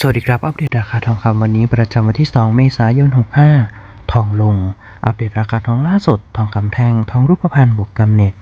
สวัสดีครับ อัปเดตราคาทองคำวันนี้ประจำวันที่ 2 เมษายน 65 ทองลง อัปเดตราคาทองล่าสุด ทองคำแท่ง ทองรูปพรรณบวกกำเนิด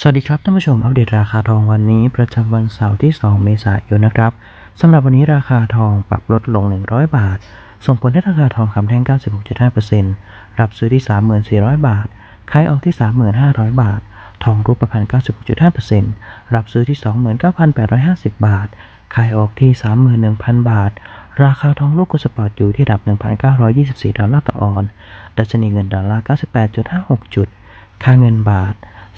สวัสดีครับท่านผู้ชมอัปเดตราคาทองวันนี้ประจำวันเสาร์ที่ 2 เมษายนนะครับ สำหรับวันนี้ราคาทองปรับลดลง 100 บาท ส่งผลให้ราคาทองคำแท่ง 96.5%รับซื้อที่ 34,000 บาท ขายออกที่ 35,000 บาท ทองรูปพรรณ96.5%รับซื้อที่ 29,850 บาท ขายออกที่ 31,000 บาท ราคาทองลูกกุสปอร์ตอยู่ที่ระดับ 1,924 ดอลลาร์ต่อออนซ์ดัชนีเงินดอลลาร์ 98.56 จุด ค่าเงินบาท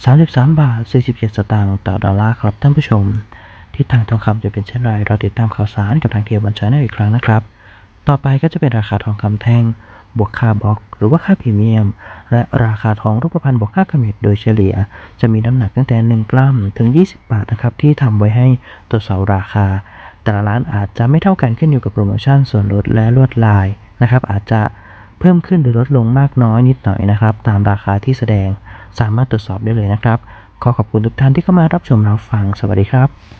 33 บาท 47 สตางค์ต่อดอลลาร์ครับท่านผู้ชม ทิศทางทองคำจะเป็นเช่นไรเราติดตามข่าวสารกับทางเทียบัญชาแนลอีกครั้งนะครับ ต่อไปก็จะเป็นราคาทองคำแท่ง บวกค่าบล็อก หรือว่าค่าพรีเมียม และราคาทองรูปพรรณบวกค่าขมิดโดยเฉลี่ย จะมีน้ำหนักตั้งแต่ 1 กรัมถึง 20 บาทนะครับที่ทำไว้ให้ตรวจสอบราคา แต่ละร้านอาจจะไม่เท่ากันขึ้นอยู่กับโปรโมชั่นส่วนลดและลวดลายนะครับอาจจะเพิ่มขึ้นหรือลดลงมากน้อยนิดหน่อยนะครับ ตามราคาที่แสดงสามารถตรวจสอบได้เลยนะครับ ขอขอบคุณทุกท่านที่เข้ามารับชมรับฟัง สวัสดีครับ